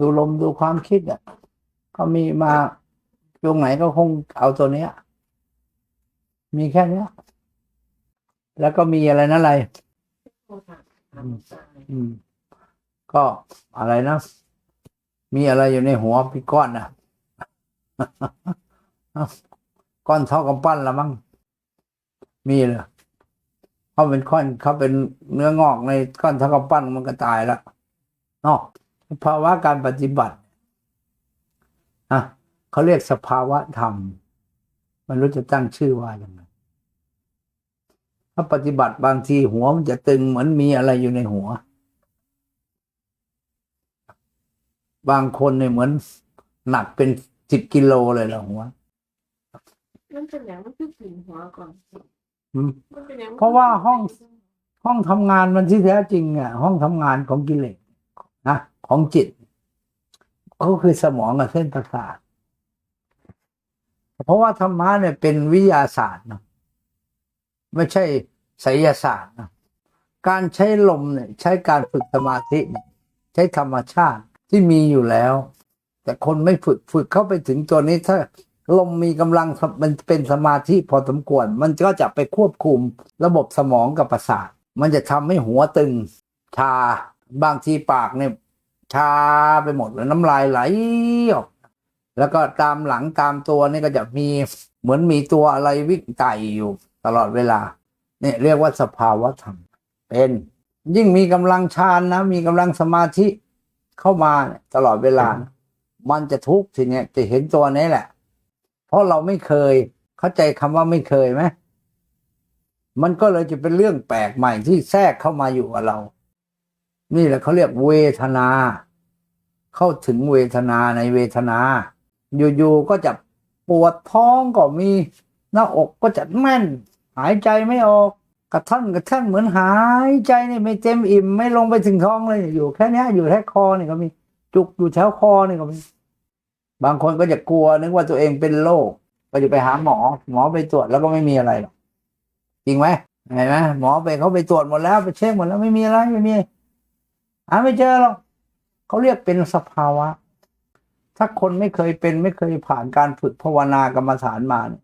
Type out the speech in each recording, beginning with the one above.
ดูลมดูความคิดอะก็มีมาตรงไหนก็คงเอาตัวเนี้ย มีแค่เนี้ย แล้วก็มีอะไรนะอะไรอืมก็อะไรนะมีอะไรอยู่ในหัวพี่ก้อนนะก้อนเท่ากำปั้นละมั้งมีเลยเขาเป็นก้อนเขาเป็นเนื้องอกในก้อนเท่ากำปั้นมันก็ตายแล้วเนาะ ภาวะการปฏิบัติอะเขาเรียกสภาวะธรรม มันรู้จะตั้งชื่อว่าอย่างไรถ้าปฏิบัติบางทีหัวมันจะตึงเหมือนมีอะไรอยู่ในหัว บางคนเนี่ยเหมือนหนักเป็นสิบกิโลเลยละหัวมันเป็นอย่างมันคือถึงหัวก่อนอืมมันเป็นอย่างเพราะว่าห้องห้องทำงานมันที่แท้จริงอะห้องทำงานของกิเลสนะ ของจิต ก็คือสมองกับเส้นประสาทเพราะว่าธรรมะเนี่ยเป็นวิทยาศาสตร์เนะไม่ใช่ไสยศาสตร์นะการใช้ลมเนี่ย ใช้การฝึกสมาธิ ใช้ธรรมชาติที่มีอยู่แล้ว แต่คนไม่ฝึกฝึกเข้าไปถึงตัวนี้ถ้าลมมีกำลังมันเป็นสมาธิพอสมควร มันก็จะไปควบคุมระบบสมองกับประสาท มันจะทำให้หัวตึงชาบางทีปากเนี่ย ชาไปหมดเลยน้ำลายไหลออก แล้วก็ตามหลังตามตัวนี่ก็จะมีเหมือนมีตัวอะไรวิ่งไต่อยู่ตลอดเวลาเนี่ยเรียกว่าสภาวะธรรม เป็น ยิ่งมีกำลังฌานนะ มีกำลังสมาธิเข้ามาตลอดเวลา มันจะทุกข์ทีเนี้ยจะเห็นตัวนี้แหละ เพราะเราไม่เคยเข้าใจคำว่าไม่เคยไหมมันก็เลยจะเป็นเรื่องแปลกใหม่ที่แทรกเข้ามาอยู่กับเรา นี่แหละเขาเรียกเวทนา เข้าถึงเวทนาในเวทนา อยู่ๆก็จะปวดท้องก็มีหน้าอกก็จะแน่น หายใจไม่ออกกระท่อนกระท่อนเหมือนหายใจนี่ไม่เต็มอิ่ม ไม่ลงไปถึงท้องเลยอยู่แค่นี้อยู่แค่คอนี่ก็มีจุกอยู่แถวคอนี่ก็มีบางคนก็จะกลัวนึกว่าตัวเองเป็นโรคก็จะไปหาหมอ หมอไปตรวจแล้วก็ไม่มีอะไรหรอกจริงไหมเห็นไหมหมอไปเขาไปตรวจหมดแล้วไปเช็คหมดแล้วไม่มีอะไรไม่มีหาไม่เจอหรอก เขาเรียกเป็นสภาวะ ถ้าคนไม่เคยเป็นไม่เคยผ่านการฝึกภาวนากรรมฐานมาเนี่ย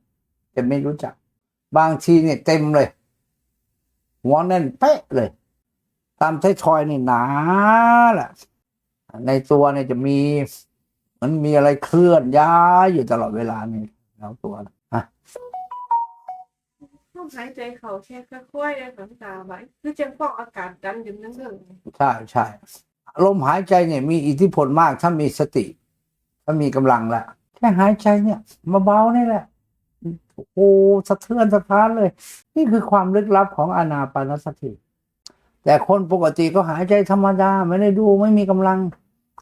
จะไม่รู้จัก บางทีเนี่ยเต็มเลย หัวแน่นเป๊ะเลย ตามท้ายทอยนี่หนาแหละในตัวเนี่ยจะมีมันมีอะไรเคลื่อนย้ายอยู่ตลอดเวลานี่แล้วตัวนะอะต้องหายใจเขาแค่ค่อยๆเลยสังตาไว้คือจังฟอกอากาศดันอยู่นั่นเลยใช่ใช่ ลมหายใจเนี่ยมีอิทธิพลมากถ้ามีสติ ถ้ามีกำลังแล้วแค่หายใจเนี่ยเบาๆนี่แหละโอ้สะเทือนสะท้านเลย นี่คือความลึกลับของอนาปานสติ แต่คนปกติก็หายใจธรรมดาไม่ได้ดูไม่มีกำลัง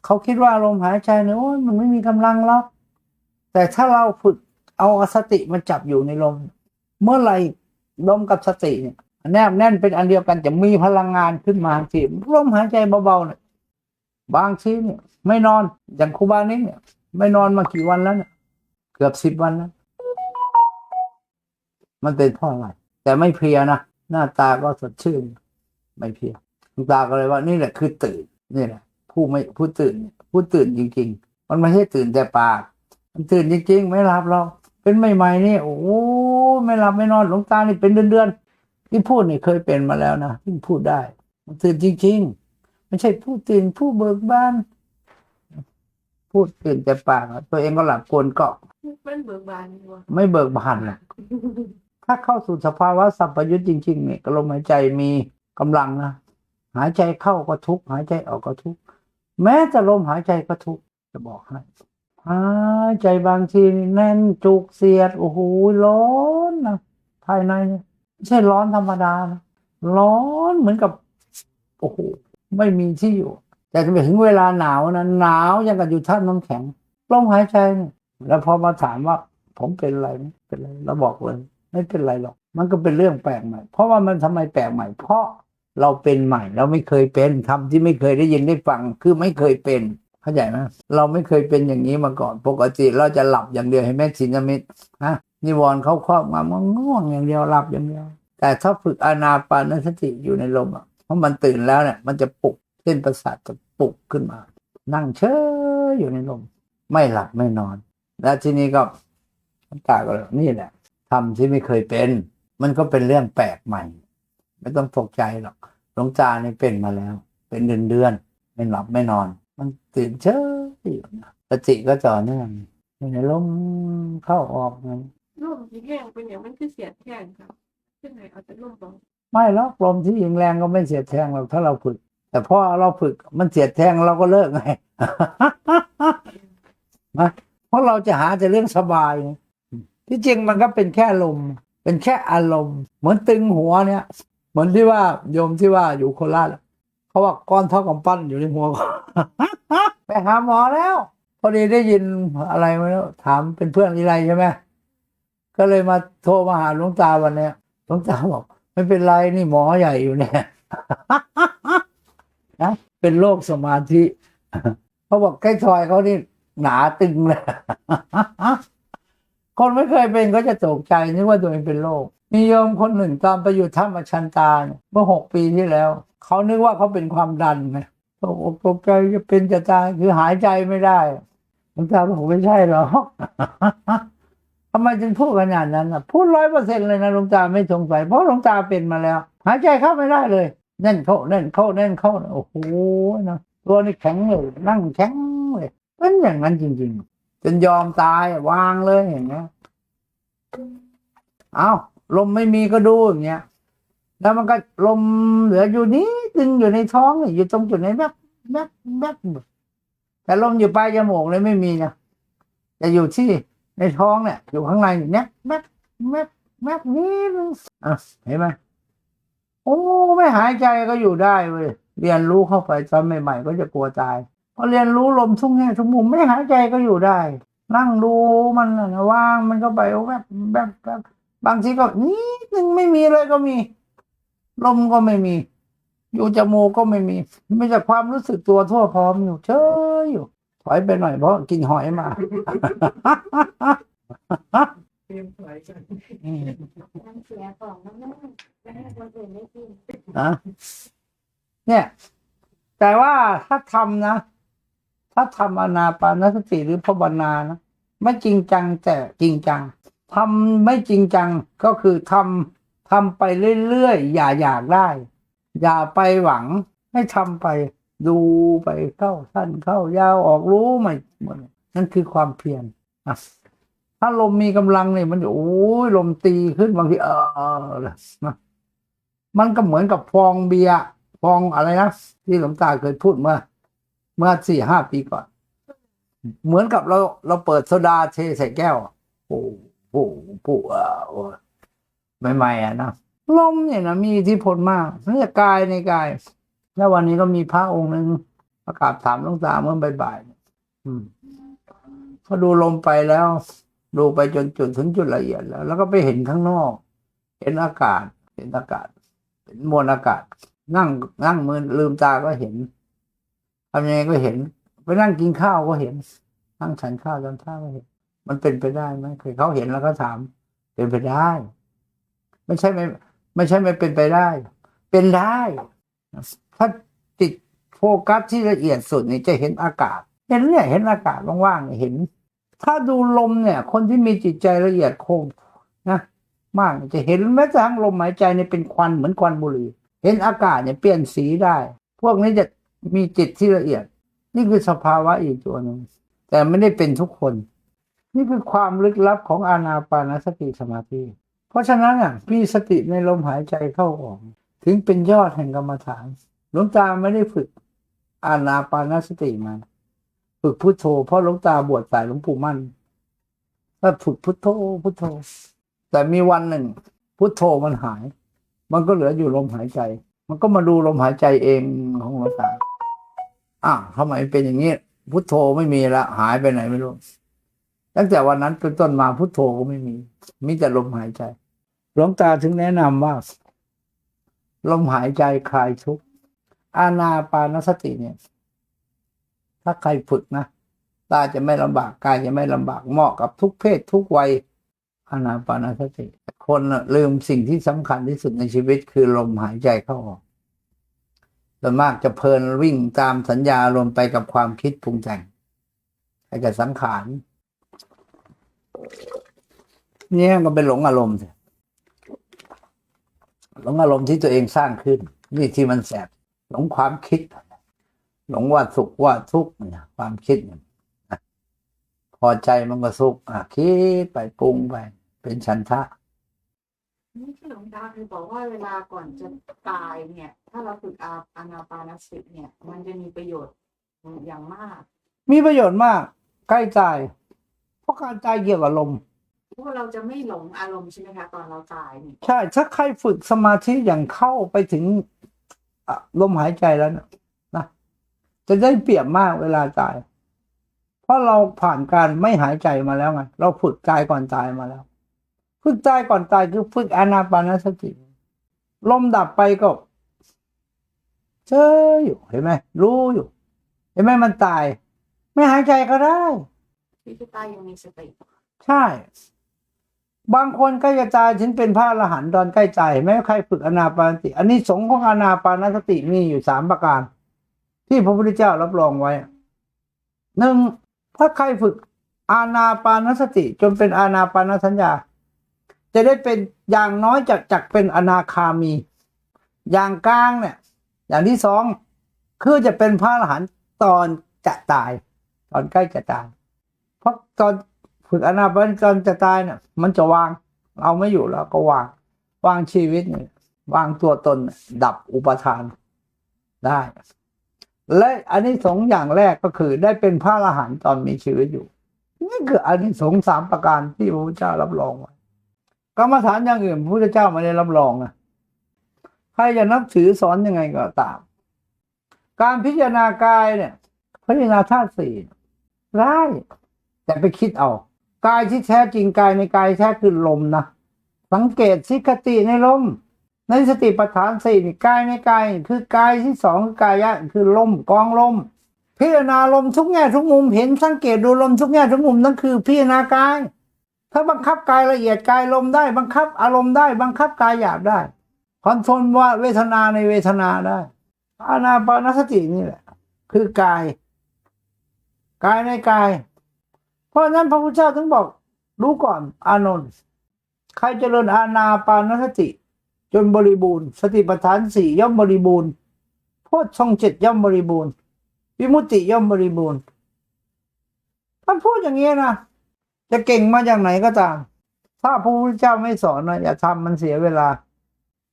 เขาคิดว่าลมหายใจเนี่ยโอ้ยมันไม่มีกำลังแล้วแต่ถ้าเราฝึกเอาสติมาจับอยู่ในลม เมื่อไหร่ลมกับสติเนี่ยแนบแน่นเป็นอันเดียวกันจะมีพลังงานขึ้นมาทีลมหายใจเบาๆเนี่ย บางทีเนี่ยไม่นอนอย่างครูบานี้เนี่ยไม่นอนมากี่วันแล้วเนี่ยเกือบสิบวันแล้ว มันเป็นเพราะอะไร แต่ไม่เพลียนะหน้าตาก็สดชื่น ไม่เพลียหลวงตาก็เลยว่านี่แหละคือตื่นนี่แหละผู้ไม่ผู้ตื่นผู้ตื่นจริง ๆ มันไม่ใช่ตื่นแต่ปาก มันตื่นจริง ๆ ไม่หลับหรอกเป็นใหม่ๆนี่โอ้ไม่หลับไม่นอนหลวงตานี่เป็นเดือนๆที่พูดนี่เคยเป็นมาแล้วนะที่พูดได้ มันตื่นจริง ๆ ไม่ใช่ผู้ตื่นผู้เบิกบาน พูดตื่นแต่ปากอะตัวเองก็หลับกวนเกาะมันเบิกบานอยู่ว่ะไม่เบิกบานหรอกถ้าเข้าสู่สภาวะสัพพยุตจริงๆเนี่ยก็ลมหายใจมีกำลังนะหายใจเข้าก็ทุกข์หายใจออกก็ทุกข์แม้แต่ลมหายใจก็ทุกข์จะบอกให้หายใจบางทีนี่แน่นจุกเสียดโอ้โหร้อนนะภายในเนี่ยไม่ใช่ร้อนธรรมดานะร้อนเหมือนกับ โอ้โห ไม่มีที่อยู่ แต่ไปถึงเวลาหนาวนะหนาวยังกับอยู่ท่าน้ำแข็งลมหายใจเนี่ยแล้วพอมาถามว่า ผมเป็นอะไรเป็นอะไรเราบอกเลย ไม่เป็นไรหรอก มันก็เป็นเรื่องแปลกใหม่ เพราะว่ามันทำไมแปลกใหม่ เพราะเราเป็นใหม่เราไม่เคยเป็นทำที่ไม่เคยได้ยินได้ฟัง คือไม่เคยเป็นเข้าใจไหมเราไม่เคยเป็นอย่างนี้มาก่อน ปกติเราจะหลับอย่างเดียวให้แม่สินมิตรฮะนิวรณ์เขาครอบงำง่วงอย่างเดียวหลับอย่างเดียว แต่ถ้าฝึกอานาปานสติอยู่ในลมอะ เพราะมันตื่นแล้วเนี่ย มันจะปลุกเส้นประสาทจะปลุกขึ้นมา นั่งเฉยอยู่ในลม ไม่หลับไม่นอน แล้วทีนี้ก็ลวงตาก็เลยนี่แหละทำที่ไม่เคยเป็น มันก็เป็นเรื่องแปลกใหม่ ไม่ต้องตกใจหรอกหลวงตาเนี่เป็นมาแล้ว เป็นเดือนเดือนไม่หลับไม่นอน มันตื่นเฉยอยู่สติก็ต่อเนื่องอยู่ในลมเข้าออกนั้นร่มที่แห้งเป็นอย่างมันคือเสียดแห้งครับซึ่ไหนเอาแต่ร่มบอก ไม่หรอกลมที่ยิงแรงก็ไม่เสียดแทงเราถ้าเราฝึก แต่พอเราฝึกมันเสียดแทงเราก็เลิกไงนะเพราะเราจะหาแต่เรื่องสบาย ที่จริงมันก็เป็นแค่ลม เป็นแค่อารมณ์ เหมือนตึงหัวเนี่ย เหมือนที่ว่าโยมที่ว่าอยู่โคราชเขาว่าก้อนเท่ากับปั้นอยู่ในหัวไปหาหมอแล้ว พอดีได้ยินอะไรไม่รู้ถามเป็นเพื่อนอีไรใช่ไหมก็เลยมาโทรมาหาหลวงตาวันเนี้ยหลวงตาบอก ไม่เป็นไรนี่หมอใหญ่อยู่เนี่ยนะเป็นโรคสมาธิเขาบอกใกล้ทอยเขานี่หนาตึงเลยคนไม่เคยเป็นก็จะตกใจนึกว่าตัวเองเป็นโรคมีโยมคนหนึ่งตอนไปอยู่ถ้ำอชันตาเนี่ยเมื่อหกปีที่แล้ว เขานึกว่าเขาเป็นความดันไงตกอกตกใจจะเป็นจะตายคือหายใจไม่ได้หลวงตาบอกไม่ใช่หรอก ทำไมจึงพูดขนาดนั้นอะพูดร้อยเปอร์เซ็นต์เลยนะหลวงตาไม่สงสัยเพราะหลวงตาเป็นมาแล้ว หายใจเข้าไม่ได้เลยแน่นเข้าแน่นเข้าแน่นเข้าโอ้โหนะตัวนี่แข็งเลยนั่งแข็งเลยเป็นอย่างนั้นจริง ๆ จนยอมตายวางเลยอย่างเงี้ยเอาลมไม่มีก็ดูอย่างเงี้ยแล้วมันก็ลมเหลืออยู่นี้ตึงอยู่ในท้องอยู่ตรงจุดไหนแบบแบบแบบแต่ลมอยู่ปลายจมูกเลยไม่มีนะจะอยู่ที่ ในท้องเนี่ยอยู่ข้างในอยู่เนี้ยแมบแมบแมบนี้อะเห็นไหมโอ้ไม่หายใจก็อยู่ได้เว้ยเรียนรู้เข้าไปตอนใหม่ ๆ ก็จะกลัวตายพอเรียนรู้ลมทุกแง่ทุกมุมไม่หายใจก็อยู่ได้ นั่งดูมันน่ะว่างมันก็ไปแวบแวบแวบบางทีก็นิดนึงไม่มีเลยก็มี ลมก็ไม่มี อยู่จมูกก็ไม่มีไมีแต่ความรู้สึกตัวทั่วพร้อมอยู่เฉยอยู่ ถอยไปหน่อยเพราะกินหอยมาเตรียมถอยกันอืมน้ำเสียของน้ำแม่ไม่ให้คนอื่นได้กินนะเนี่ย แต่ว่าถ้าทำนะ ถ้าทำอนาปานสติหรือภาวนานะไม่จริงจังแต่จริงจังทำไม่จริงจังก็คือทำทำไปเรื่อยๆอย่าอยากได้ อย่าไปหวังให้ทำไป ดูไปเข้าสั้นเข้ายาวออกรู้ใหม่หมดนั่นคือความเพียรอะถ้าลมมีกำลังเนี่ยมันโอ้ยลมตีขึ้นบางทีเออนะมันก็เหมือนกับฟองเบียร์ฟองอะไรนะที่หลวงตาเคยพูดเมื่อเมื่อสี่ห้าปีก่อน เหมือนกับเราเราเปิดโซดาเทใส่แก้วโอ้โหโอ้โหอ่ใหม่ๆอะนะลมเนี่ยนะมีอิทธิพลมากนั่นกายในกาย แล้ววันนี้ก็มีพระองค์หนึ่งประกาศถามหลวงตาเมื่อบ่ายๆอืมเขาดูลมไปแล้ว ดูไปจนจุดถึงจุดละเอียดแล้ว แล้วก็ไปเห็นข้างนอก เห็นอากาศ เห็นอากาศเห็นมวลอากาศ นั่งนั่งมือลืมตาก็เห็นทำยังไงก็เห็น ไปนั่งกินข้าวก็เห็น นั่งฉันข้าวตอนเช้าก็เห็น มันเป็นไปได้ไหมเคยเขาเห็นแล้วก็ถาม เป็นไปได้ ไม่ใช่ไม่ ไม่ใช่ไม่เป็นไปได้ เป็นได้ ถ้าติดโฟกัสที่ละเอียดสุดนี่จะเห็นอากาศ เห็นเนี่ยเห็นอากาศว่างๆเห็น ถ้าดูลมเนี่ย คนที่มีจิตใจละเอียดคมนะมากจะเห็นแม้กระทั่งลมหายใจเนี่ยเป็นควันเหมือนควันบุหรี่ เห็นอากาศเนี่ยเปลี่ยนสีได้ พวกนี้จะมีจิตที่ละเอียด นี่คือสภาวะอีกตัวหนึ่งแต่ไม่ได้เป็นทุกคน นี่คือความลึกลับของอานาปานสติสมาธิเพราะฉะนั้นอะมีสติในลมหายใจเข้าออก ถึงเป็นยอดแห่งกรรมฐานหลวงตาไม่ได้ฝึกอานาปานสติมา ฝึกพุทโธเพราะหลวงตาบวชสายหลวงปู่มั่นก็ฝึกพุทโธพุทโธ แต่มีวันหนึ่ง พุทโธมันหาย มันก็เหลืออยู่ลมหายใจ มันก็มาดูลมหายใจเองของหลวงตาอ้าวทำไมเป็นอย่างนี้พุทโธไม่มีละหายไปไหนไม่รู้ตั้งแต่วันนั้นเป็นต้นมาพุทโธก็ไม่มี มีแต่ลมหายใจหลวงตาถึงแนะนำว่า ลมหายใจคลายทุกข์อานาปานสติเนี่ย ถ้าใครฝึกนะตาจะไม่ลำบากกายจะไม่ลำบากเหมาะกับทุกเพศทุกวัยอานาปานสติ คนลืมสิ่งที่สำคัญที่สุดในชีวิตคือลมหายใจเข้าออกส่วนมากจะเพลินวิ่งตามสัญญาอารมไปกับความคิดปรุงแต่งไปกับสังขารเนี่ยก็เป็นหลงอารมณ์สิ หลงอารมณ์ที่ตัวเองสร้างขึ้น นี่ที่มันแสบหลงความคิด หลงว่าสุขว่าทุกข์เนี่ยความคิดเนี่ยนะพอใจมันก็สุขอะคิดไปปรุงไป เป็นฉันทะนี่ที่หลวงตาคือบอกว่าเวลาก่อนจะตายเนี่ย ถ้าเราฝึกอาอานาปานสติเนี่ย มันจะมีประโยชน์อย่างมาก มีประโยชน์มาก ใกล้ตายเพราะการตายเกี่ยวกับลมเพ ราะว่าเราจะไม่หลงอารมณ์ใช่ไหมคะตอนเราตายเนี่ยใช่ถ้าใครฝึกสมาธิอย่างเข้าไปถึงอะลมหายใจแล้วนะนะ จะได้เปรียบมากเวลาตาย เพราะเราผ่านการไม่หายใจมาแล้วไงเราฝึกตายก่อนตายมาแล้ว ฝึกตายก่อนตายคือฝึกอานาปานสติลมดับไปก็เจออยู่เห็นไหมรู้อยู่ เห็นไหมมันตาย ไม่หายใจก็ได้ที่จะตายยังมีสติใช่ บางคนใกล้จะตายถึงเป็นพระอรหันต์ตอนใกล้ตายเห็นไหมใครฝึกอนาปานสติ อันนี้สงของอนาปานสติมีอยู่สามประการ ที่พระพุทธเจ้ารับรองไว้หนึ่งถ้าใครฝึกอานาปานสติ จนเป็นอานาปานสัญญา จะได้เป็นอย่างน้อยจากจากเป็นอนาคามี อย่างกลางเนี่ย อย่างที่สองคือจะเป็นพระอรหันต์ตอนจะตาย ตอนใกล้จะตาย เพราะตอน ฝึกอนาปานตอนจะตายเนี่ย มันจะวาง เอาไม่อยู่แล้วก็วาง วางชีวิตเนี่ยวางตัวตนดับอุปทานได้ และอันนี้สองอย่างแรกก็คือ ได้เป็นพระอรหันต์ตอนมีชีวิตอยู่ นี่คืออันนี้สงส์สามประการที่พระพุทธเจ้ารับรองไว้กรรมฐานอย่างอื่นพระพุทธเจ้าไม่ได้รับรองนะใครจะนับถือสอนยังไงก็ตาม การพิจารณากายเนี่ยพิจารณาธาตุสี่ได้แต่ไปคิดเอา กายที่แท้จริงกายในกายแท้คือลมนะสังเกตสิกติในลม ในสติปัฏฐานสี่นี่กายในกายคือกายที่สองคือกายะคือลมกองลม พิจารณาลมทุกแง่ทุกมุมเห็นสังเกตดูลมทุกแง่ทุกมุมนั่นคือพิจารณากาย ถ้าบังคับกายละเอียดกายลมได้ บังคับอารมณ์ได้ บังคับกายหยาบได้คอนโทรลว่าเวทนาในเวทนาได้อานาปานสตินี่แหละ คือกาย กายในกาย เพราะฉะนั้นพระพุทธเจ้าถึงบอกรู้ก่อนอานนท์ใครเจริญอาณาปานสติ จนบริบูรณ์ สติปัฏฐานสี่ย่อมบริบูรณ์โพชฌงเจ็ดย่อมบริบูรณ์วิมุตติย่อมบริบูรณ์ท่านพูดอย่างนี้นะจะเก่งมาจากไหนก็ตาม ถ้าพระพุทธเจ้าไม่สอนนะอย่าทำมันเสียเวลา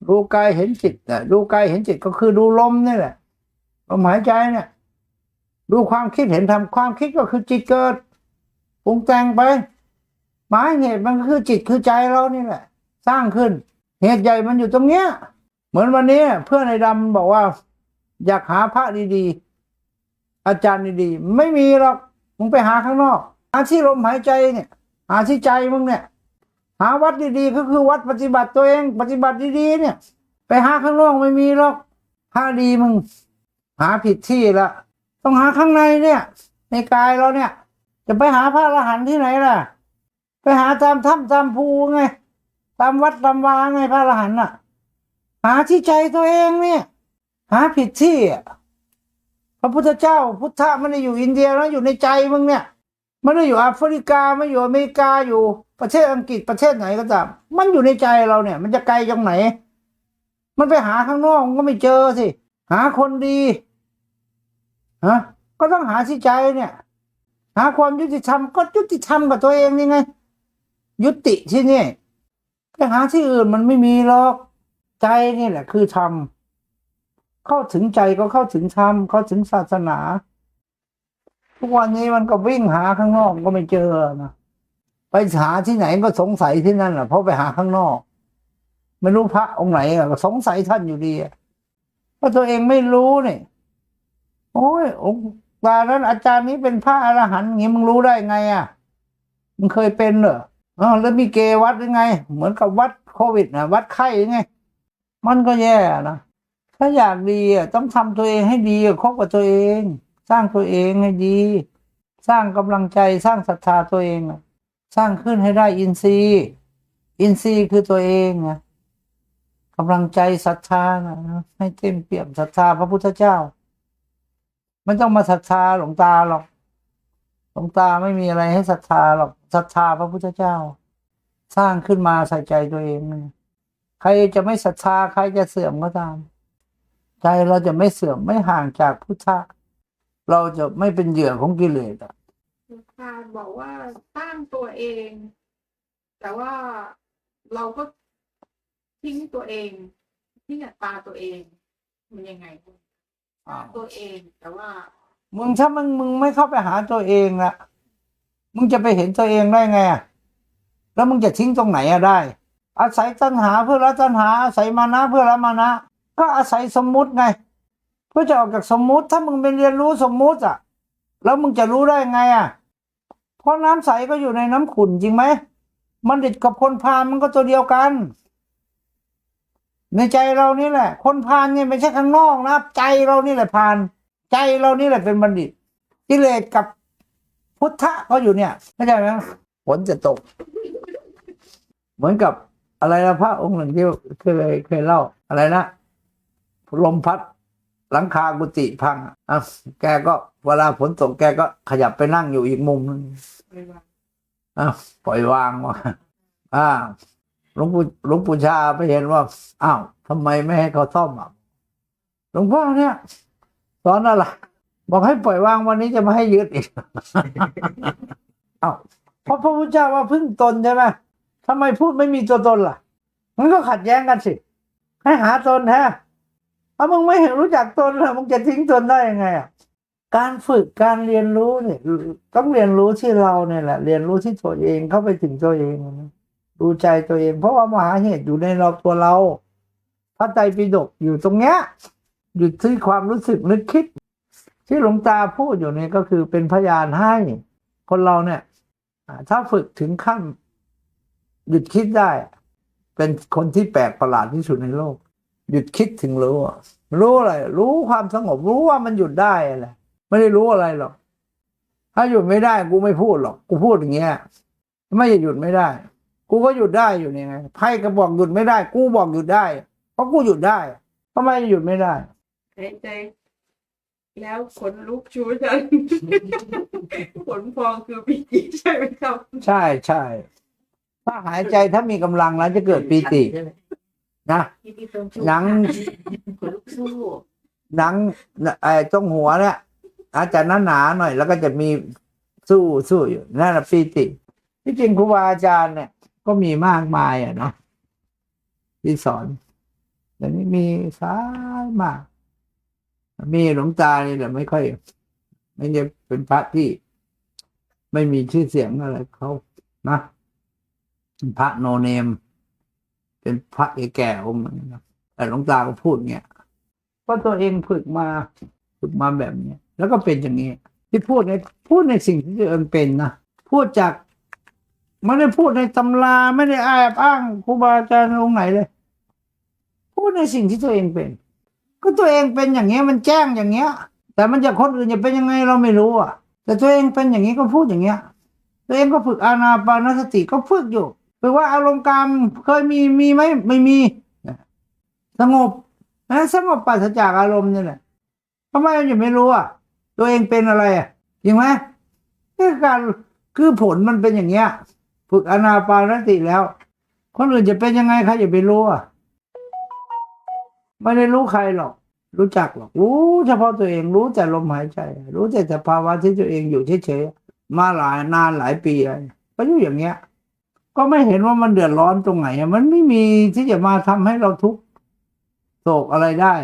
ดูกายเห็นจิตนะดูกายเห็นจิตก็คือดูลมนี่แหละลมหายใจเนี่ยดูความคิดเห็นทำความคิดก็คือจิตเกิด ปรุงแต่งไป หมายเหตุมันก็คือจิตคือใจเรานี่แหละ สร้างขึ้น เหตุใหญ่มันอยู่ตรงเนี้ย เหมือนวันนี้เพื่อนในดำบอกว่า อยากหาพระดีๆ อาจารย์ดีๆ ไม่มีหรอกมึงไปหาข้างนอก หาที่ลมหายใจเนี่ย หาที่ใจมึงเนี่ย หาวัดดีๆ ก็คือวัดปฏิบัติตัวเอง ปฏิบัติดีๆ เนี่ย ไปหาข้างนอกไม่มีหรอกหาดีมึง หาผิดที่ละ ต้องหาข้างในเนี่ย ในกายเราเนี่ย จะไปหาพระอรหันต์ที่ไหนล่ะ ไปหาตามถ้ำตามภูไง ตามวัดตามวาไงพระอรหันต์น่ะ หาที่ใจตัวเองเนี่ย หาผิดที่อะพระพุทธเจ้า พุทธะไม่ได้อยู่อินเดียแล้วอยู่ในใจมึงเนี่ยไม่ได้อยู่แอฟริกาไม่อยู่อเมริกาอยู่ประเทศอังกฤษประเทศไหนก็ตามมันอยู่ในใจเราเนี่ย มันจะไกลตรงไหน มันไปหาข้างนอกมันก็ไม่เจอสิหาคนดีฮะก็ต้องหาที่ใจเนี่ย หาความยุติธรรมก็ยุติธรรมกับตัวเองนี่ไง ยุติที่นี่ไปหาที่อื่นมันไม่มีหรอกใจนี่แหละ คือธรรมเข้าถึงใจก็เข้าถึงธรรมเข้าถึงศาสนา ทุกวันนี้มันก็วิ่งหาข้างนอกก็ไม่เจอนะไปหาที่ไหนก็สงสัยที่นั่นแหละเพราะไปหาข้างนอกไม่รู้พระองค์ไหนก็สงสัยท่านอยู่ดีเพราะตัวเองไม่รู้เนี่ยโอ้ยองค์ ตานั้นอาจารย์นี้เป็นพระอรหันต์งี้มึงรู้ได้ไงอะมึงเคยเป็นเหรออ๋อแล้วมีเกวัดยังไง เหมือนกับวัดโควิดนะวัดไข้ยังไง มันก็แย่นะถ้าอยากดีอะต้องทำตัวเองให้ดีคบกับตัวเอง สร้างตัวเองให้ดี สร้างกำลังใจสร้างศรัทธาตัวเองสร้างขึ้นให้ได้อินทรีย์ อินทรีย์คือตัวเองนะกำลังใจศรัทธานะให้เต็มเปี่ยมศรัทธาพระพุทธเจ้า ไม่ต้องมาศรัทธาหลวงตาหรอกหลวงตาไม่มีอะไรให้ศรัทธาหรอกศรัทธาพระพุทธเจ้า สร้างขึ้นมาใส่ใจตัวเอง ใครจะไม่ศรัทธาใครจะเสื่อมก็ตาม ใจเราจะไม่เสื่อมไม่ห่างจากพุทธะเราจะไม่เป็นเหยื่อของกิเลสอะหลวงตาบอกว่าสร้างตัวเอง แต่ว่าเราก็ทิ้งตัวเองทิ้งอัตตาตัวเอง มันยังไง ตัวเองแต่ว่า มึงถ้ามึงมึงไม่เข้าไปหาตัวเองละมึงจะไปเห็นตัวเองได้ไงอะแล้วมึงจะทิ้งตรงไหนอะได้ อาศัยตัณหาเพื่อละตัณหา อาศัยมานะเพื่อละมานะ ก็อาศัยสมมุติไง เพื่อจะออกจากสมมุติ ถ้ามึงไปเรียนรู้สมมุติอะแล้วมึงจะรู้ได้ไงอะเพราะน้ำใสก็อยู่ในน้ำขุ่นจริงไหมมันดิดกับคนพาลมันก็ตัวเดียวกัน ในใจเรานี่แหละ คนพาลเนี่ยไม่ใช่ข้างนอกนะใจเรานี่แหละพาลใจเรานี่แหละเป็นบัณฑิตกิเลสกับพุทธะก็อยู่เนี่ยเข้าใจไหมฝนจะตก เหมือนกับอะไรนะพระองค์หนึ่งที่เคยเคยเล่า อะไรนะลมพัดหลังคากุฏิพังอะแกก็เวลาฝนตกแกก็ขยับไปนั่งอยู่อีกมุมนึงไม่ว่าอ้าวปล่อยวางว่ะอ้า หลวงปู่หลวงปู่ชาไปเห็นว่าอ้าวทำไมไม่ให้เขาซ่อมอะหลวงพ่อเนี่ยสอนอะไรบอกให้ปล่อยวางวันนี้จะไม่ให้ยึดอีกอ้าวเพราะพระพุทธเจ้าว่าพึ่งตนใช่ไหมทำไมพูดไม่มีตัวตนล่ะ มันก็ขัดแย้งกันสิ ให้หาตนแท้ถ้ามึงไม่เห็นรู้จักตนแล้วมึงจะทิ้งตนได้ยังไงอะการฝึกการเรียนรู้เนี่ยต้องเรียนรู้ที่เราเนี่ยแหละ เรียนรู้ที่ตัวเองเข้าไปถึงตัวเองนะ ดูใจตัวเอง เพราะว่ามหาเหตุอยู่ในเราตัวเรา พระไตรปิฎกอยู่ตรงเนี้ยอยู่ที่ความรู้สึกนึกคิด ที่หลวงตาพูดอยู่เนี่ยก็คือเป็นพยานให้ คนเราเนี่ยถ้าฝึกถึงขั้นหยุดคิดได้ เป็นคนที่แปลกประหลาดที่สุดในโลก หยุดคิดถึงรู้รู้อะไร รู้ความสงบรู้ว่ามันหยุดได้อะไรไม่ได้รู้อะไรหรอก ถ้าหยุดไม่ได้ กูไม่พูดหรอก กูพูดอย่างเงี้ยไม่หยุดไม่ได้ กูก็หยุดได้อยู่นี่ไงไพ่ก็บอกหยุดไม่ได้ กูบอกหยุดได้ เพราะกูหยุดได้ทำไมหยุดไม่ได้หายใจแล้วขนลุกชูฉันขนพองคือปีติใช่ไหมครับ ใช่ใช่ถ้าหายใจถ้ามีกำลังแล้วจะเกิดปีตินะที่พี่เติมชูหนังขนลุกสู้หนังไอ้ตรงหัวเนี่ย อาจจะหนาหนาๆหน่อย แล้วก็จะมีสู้สู้อยู่นั่นแหละปีติที่จริงครูบาอาจารย์เนี่ย ก็มีมากมายอะเนาะที่สอนแต่นี้มีสายมาก มีหลวงตานี่แหละไม่ค่อย ไม่ได้เป็นพระที่ไม่มีชื่อเสียงอะไรเขานะพระโนเนม เป็นพระแก่ๆองค์นึงนะแต่หลวงตาก็พูดเงี้ยเพราะตัวเองฝึกมาฝึกมาแบบเนี้ยแล้วก็เป็นอย่างนี้ ที่พูดในพูดในสิ่งที่ตัวเองเป็นนะพูดจาก ไม่ได้พูดในตำราไม่ได้แอบอ้างครูบาอาจารย์องค์ไหนเลย พูดในสิ่งที่ตัวเองเป็น ก็ตัวเองเป็นอย่างเงี้ยมันแจ้งอย่างเงี้ย แต่มันจะคนอื่นจะเป็นยังไงเราไม่รู้อะ แต่ตัวเองเป็นอย่างนี้ก็พูดอย่างเงี้ย ตัวเองก็ฝึกอานาปานสติก็ฝึกอยู่ฝึกว่าอารมณ์กามเคยมีมีไหมไม่มีสงบนะสงบปราศจากอารมณ์นี่แหละทำไมมันยังไม่รู้อะตัวเองเป็นอะไรอะจริงไหมนี่การคือผลมันเป็นอย่างเงี้ย ฝึกอนาปานสติแล้ว คนอื่นจะเป็นยังไงใครจะไปรู้อะไม่ได้รู้ใครหรอก รู้จักหรอก รู้เฉพาะตัวเองรู้แต่ลมหายใจ รู้แต่สภาวะที่ตัวเองอยู่เฉยๆมาหลายนานหลายปีแล้วก็อยู่อย่างเงี้ย ก็ไม่เห็นว่ามันเดือดร้อนตรงไหนมันไม่มีที่จะมาทำให้เราทุกข์โศกอะไรได้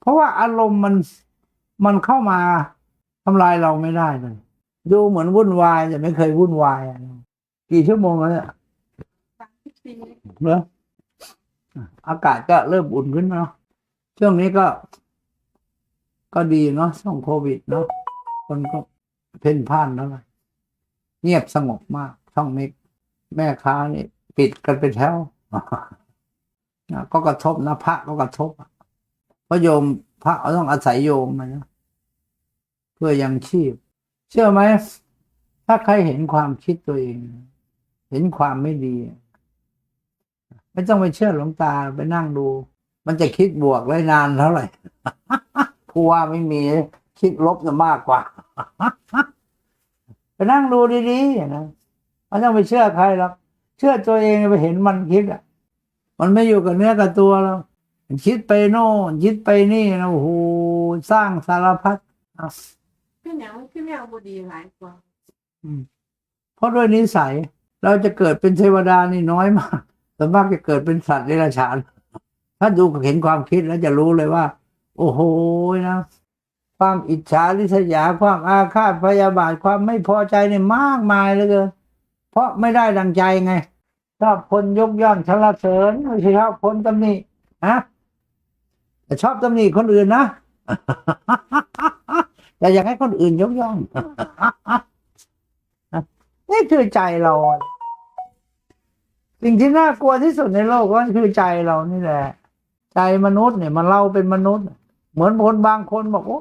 เพราะว่าอารมณ์มันมันเข้ามาทำลายเราไม่ได้เลยดูเหมือนวุ่นวายแต่ไม่เคยวุ่นวายอะ กี่ชั่วโมงแล้วเนี่ยสามสิบสี่เหรออากาศก็เริ่มอุ่นขึ้นเนาะช่วงนี้ก็ ก็ดีเนาะช่วงโควิดเนาะคนก็เพ่นพ่านแล้วนะเงียบสงบมาก ช่องเมกแม่ค้านี่ปิดกันเป็นแถวนะก็กระทบนะพระก็กระทบอะเพราะโยมพระต้องอาศัยโยมนะเพื่อยังชีพ เชื่อไหมถ้าใครเห็นความคิดตัวเอง เห็นความไม่ดี ไม่ต้องไปเชื่อหลวงตาไปนั่งดู มันจะคิดบวกได้นานเท่าไหร่ผู้ว่าไม่มีคิดลบจะมากกว่า ไปนั่งดูดีๆนะไม่ต้องไปเชื่อใครหรอกเชื่อตัวเองไปเห็นมันคิดอะ มันไม่อยู่กับเนื้อกับตัวแล้วมันคิดไปโน่นคิดไปนี่นะโอ้โหสร้างสารพัดอะพี่ยังพี่ไม่เอาบดีหลายกว่าเพราะด้วยนิสัย เราจะเกิดเป็นเทวดานี่น้อยมากส่วนมากจะเกิดเป็นสัตว์เดรัจฉาน ถ้าดูเห็นความคิดแล้วจะรู้เลยว่า โอ้โหนะ ความอิจฉาริษยา ความอาฆาตพยาบาท ความไม่พอใจเนี่ยมากมายเลยเกินเพราะไม่ได้ดังใจไงชอบคนยกย่องชลเสริญไม่ใช่ชอบคนตำหนิฮะแต่ชอบตำหนิคนอื่นนะแต่อยากให้คนอื่นยกย่อง นี่คือใจเรา สิ่งที่น่ากลัวที่สุดในโลกก็คือใจเรานี่แหละ ใจมนุษย์เนี่ยมันเราเป็นมนุษย์ เหมือนคนบางคนบอกโอ้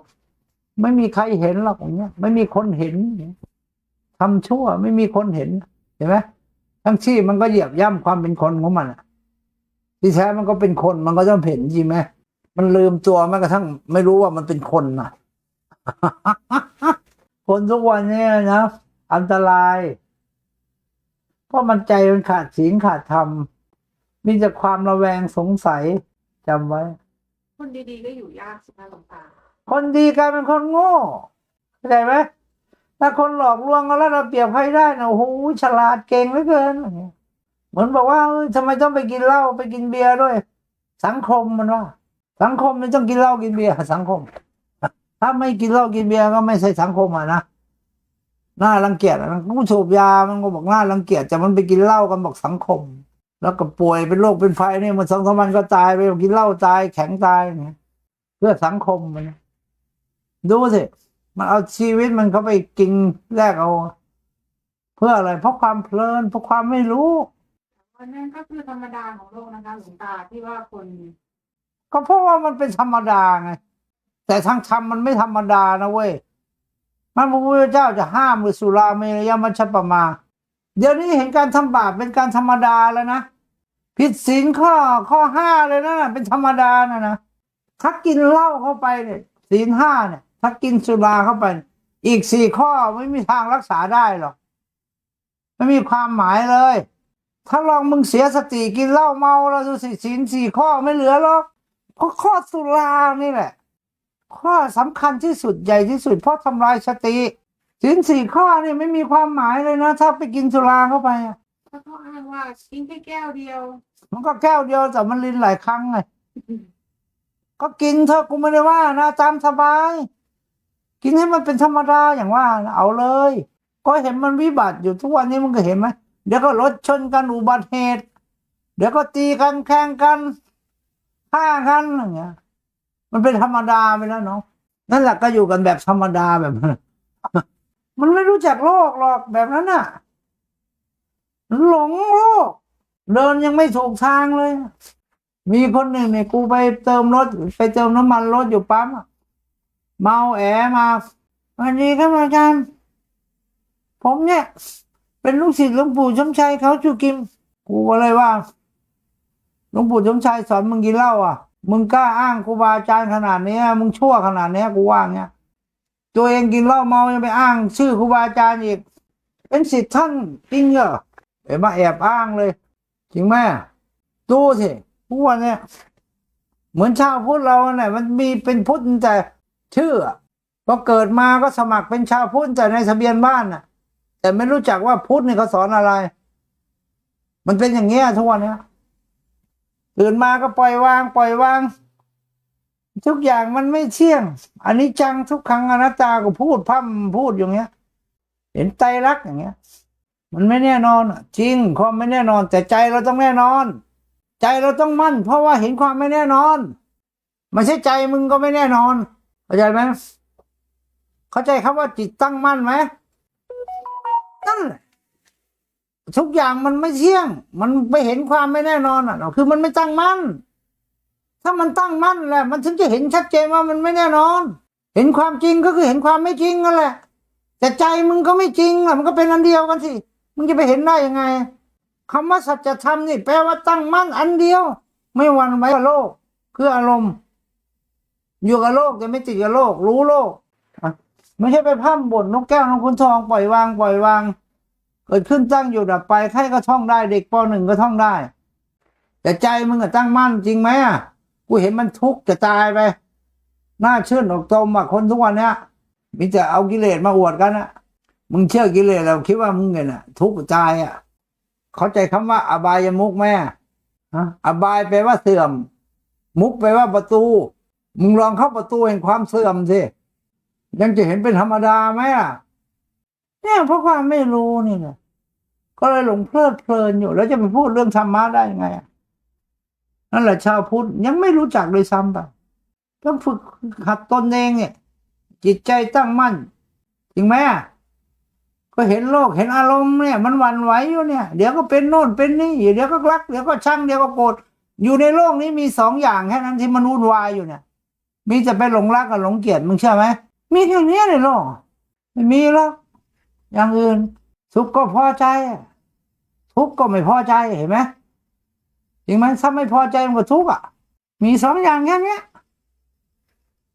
ไม่มีใครเห็นหรอกอย่างเงี้ย ไม่มีคนเห็นทำชั่ว ไม่มีคนเห็นเห็นไหมทั้งที่มันก็เหยียบย่ำความเป็นคนของมันที่แท้มันก็เป็นคนมันก็ต้องเห็นจริงไหมมันลืมตัวแม้กระทั่ง ไม่รู้ว่ามันเป็นคนนะคนทุกวันเนี้นะ อันตราย เพราะมันใจมันขาดศีลขาดธรรม มีแต่ความระแวงสงสัยจำไว้ คนดีๆก็อยู่ยากสิคะหลวงตาคนดีกลายเป็นคนโง่เข้าใจไหมถ้าคนหลอกลวงกันแล้วเราเปรียบใครได้นะโอ้โหฉลาดเก่งเหลือเกินอย่างเงี้ยเหมือนบอกว่าเอ้ยทำไมต้องไปกินเหล้าไปกินเบียร์ด้วย สังคมมันว่า สังคมมันต้องกินเหล้ากินเบียร์สังคม ถ้าไม่กินเหล้ากินเบียร์ก็ไม่ใช่สังคมอะนะ น่ารังเกียจอะมันผู้สูบยามันก็บอกน่ารังเกียจแต่มันไปกินเหล้ากันบอกสังคม แล้วก็ป่วยเป็นโรคเป็นไฟเนี่ยมันสองสามวันก็ตายไปกินเหล้าตายแข็งตายอย่างเงี้ยเพื่อสังคมมันดูสิมันเอาชีวิตมันเข้าไปกินแลกเอา เพื่ออะไร เพราะความเพลินเพราะความไม่รู้วันนั้นก็คือธรรมดาของโลกนะคะหลวงตาที่ว่าคน ก็เพราะว่ามันเป็นธรรมดาไงแต่ทางธรรมมันไม่ธรรมดานะเว้ย มันพระพุทธเจ้าจะห้ามหรือสุราเมรยมัชปมา เดี๋ยวนี้เห็นการทำบาปเป็นการธรรมดาแล้วนะผิดศีลข้อข้อห้าเลยนะเป็นธรรมดานะนะถ้ากินเหล้าเข้าไปเนี่ยศีลห้าเนี่ย ถ้ากินสุราเข้าไป อีกสี่ข้อไม่มีทางรักษาได้หรอกไม่มีความหมายเลย ถ้าลองมึงเสียสติกินเหล้าเมาแล้วดูสิศีลสี่ข้อไม่เหลือหรอกเพราะข้อสุรานี่แหละ ข้อสำคัญที่สุดใหญ่ที่สุด เพราะทำลายสติศีลสี่ข้อนี่ไม่มีความหมายเลยนะ ถ้าไปกินสุราเข้าไปอะถ้าเขาอ้างว่ากินแค่แก้วเดียว มันก็แก้วเดียวแต่มันลินหลายครั้งไงก็กินเถอะกูไม่ได้ว่านะตามสบาย กินให้มันเป็นธรรมดาอย่างว่านะเอาเลย ก็เห็นมันวิบัติอยู่ทุกวันนี้มันก็เห็นไหมเดี๋ยวก็รถชนกันอุบัติเหตุ เดี๋ยวก็ตีกันแข่งกันฆ่ากันอย่างเงี้ย มันเป็นธรรมดาไปแล้วเนาะนั่นแหละก็อยู่กันแบบธรรมดาแบบนั้นมันไม่รู้จักโลกหรอกแบบนั้นน่ะหลงโลก เดินยังไม่ถูกทางเลย มีคนหนึ่งเนี่ยกูไปเติมรถ ไปเติมน้ำมันรถอยู่ปั๊มเมาแอมาวันนี้ครับอาจารย์ผมเนี่ย เป็นลูกศิษย์หลวงปู่ชมชัยเขาจูกิม กูก็เลยว่าหลวงปู่ชมชัยสอนมึงกินเหล้าอะ มึงกล้าอ้างครูบาอาจารย์ขนาดเนี้ย มึงชั่วขนาดเนี้ยกูว่าเงี้ยตัวเองกินเหล้าเมายังไปอ้างชื่อครูบาอาจารย์อีก เป็นศิษย์ท่านจริงเหรอเอ๋มาแอบอ้างเลย จริงไหมดูสิพวกเนี่ยเหมือนชาวพุทธเราเนี่ยมันมีเป็นพุทธแต่ชื่อพอเกิดมาก็สมัครเป็นชาวพุทธแต่ในทะเบียนบ้านน่ะ แต่ไม่รู้จักว่าพุทธเนี่ยเขาสอนอะไร มันเป็นอย่างเงี้ยทุกวันเนี้ย ตื่นมาก็ปล่อยวาง ปล่อยวาง ทุกอย่างมันไม่เที่ยง อันนี้จังทุกครั้งอนัตตาก็พูดพร่ำพูดอย่างเงี้ย เห็นใจรักอย่างเงี้ย มันไม่แน่นอนจริงความไม่แน่นอน แต่ใจเราต้องแน่นอน ใจเราต้องมั่น เพราะว่าเห็นความไม่แน่นอนไม่ใช่ใจมึงก็ไม่แน่นอนเข้าใจไหมเข้าใจคำว่าจิตตั้งมั่นไหมนั่นแหละ ทุกอย่างมันไม่เที่ยง มันไปเห็นความไม่แน่นอนอะคือมันไม่ตั้งมั่น ถ้ามันตั้งมั่นแหละ มันถึงจะเห็นชัดเจนว่ามันไม่แน่นอน เห็นความจริงก็คือเห็นความไม่จริงนั่นแหละ แต่ใจมึงก็ไม่จริงอะมันก็เป็นอันเดียวกันสิ มึงจะไปเห็นได้ยังไงคำว่าสัจธรรมนี่แปลว่าตั้งมั่นอันเดียว ไม่หวันไหวกับโลก คืออารมณ์ อยู่กับโลกแต่ไม่ติดกับโลก รู้โลก ไม่ใช่ไปพร่ำบ่นนกแก้วนกขุนทองปล่อยวางปล่อยวาง เกิดขึ้นตั้งอยู่ดับไปใครก็ท่องได้ เด็กปหนึ่งก็ท่องได้ แต่ใจมึงอะตั้งมั่นจริงไหมอะกูเห็นมันทุกข์จะตายไปหน้าเชื่อนอกตมอะคนทุกวันเนี้ยมีแต่เอากิเลสมาอวดกันอะมึงเชื่อกิเลสเราคิดว่ามึงเนี่ยน่ะทุกข์ตายอะเข้าใจคำว่า อบายมุกไหมอะฮะอบายแปลว่าเสื่อม มุกแปลว่าประตู มึงลองเข้าประตูแห่งความเสื่อมสิยังจะเห็นเป็นธรรมดาไหมอะ เนี่ยเพราะความไม่รู้นี่แหละก็เลยหลงเพลิดเพลินอยู่ แล้วจะไปพูดเรื่องธรรมะได้ยังไงอะนั่นแหละชาวพุทธยังไม่รู้จักเลยซ้ำไปต้องฝึกหัดตนเองเนี่ย จิตใจตั้งมั่นจริงไหมอะก็เห็นโลกเห็นอารมณ์เนี่ย มันวันไหวอยู่เนี่ย เดี๋ยวก็เป็นโน่นเป็นนี่เดี๋ยวก็รักเดี๋ยวก็ชังเดี๋ยวก็โกรธอยู่ในโลกนี้มีสองอย่างแค่นั้นที่มันวุ่นวายอยู่เนี่ย มีแต่ไปหลงรักกับหลงเกลียดมึงเชื่อไหมมีแค่นี้ในโลกไม่มีหรอก อย่างอื่น สุขก็พอใจ ทุกข์ก็ไม่พอใจเห็นไหมจริงไหมถ้าไม่พอใจมันก็ทุกข์อะ มีสองอย่างแค่นี้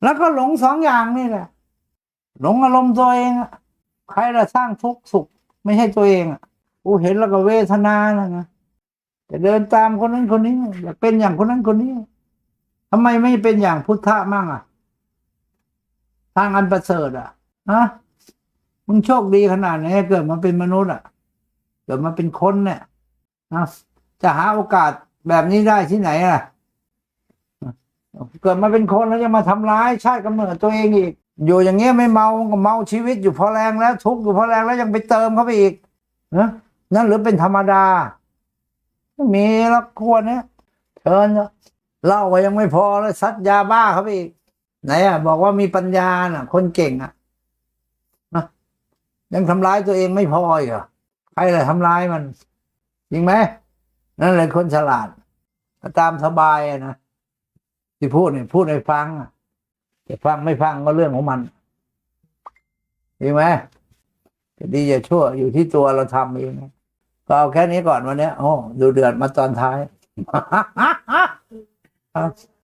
แล้วก็หลงสองอย่างนี่แหละ หลงอารมณ์ตัวเองอะใครละสร้างทุกข์สุข ไม่ใช่ตัวเองอะกูเห็นแล้วก็เวทนานะนะจะเดินตามคนนั้นคนนี้อยากเป็นอย่างคนนั้นคนนี้ทำไมไม่เป็นอย่างพุทธะมั่งอะ ทางอันประเสริฐอะฮะ มึงโชคดีขนาดไหนเกิดมาเป็นมนุษย์อะ เกิดมาเป็นคนเนี่ยนะจะหาโอกาสแบบนี้ได้ที่ไหนอะเกิดมาเป็นคนแล้วยังมาทำร้ายชาติกำเนิดตัวเองอีก อยู่อย่างเงี้ยไม่เมาก็เมาชีวิตอยู่พอแรงแล้วทุกข์อยู่พอแรงแล้วยังไปเติมเข้าไปอีกนะนั่นหรือเป็นธรรมดามีละควรเนี่ยเชิญเล้าก็ยังไม่พอแล้วซัดยาบ้าเข้าไปอีกไหนอะบอกว่ามีปัญญาน่ะ คนเก่งอะ ยังทำร้ายตัวเองไม่พออีกเหรอใครเลยทำร้ายมันจริงไหมนั่นเลยคนฉลาดตามสบายนะที่พูดเนี่ยพูดให้ฟังจะฟังไม่ฟังก็เรื่องของมันจริงไหมจะดีจะชั่วอยู่ที่ตัวเราทำเองก็เอาแค่นี้ก่อนวันนี้โอ้ดูเดือดมาตอนท้าย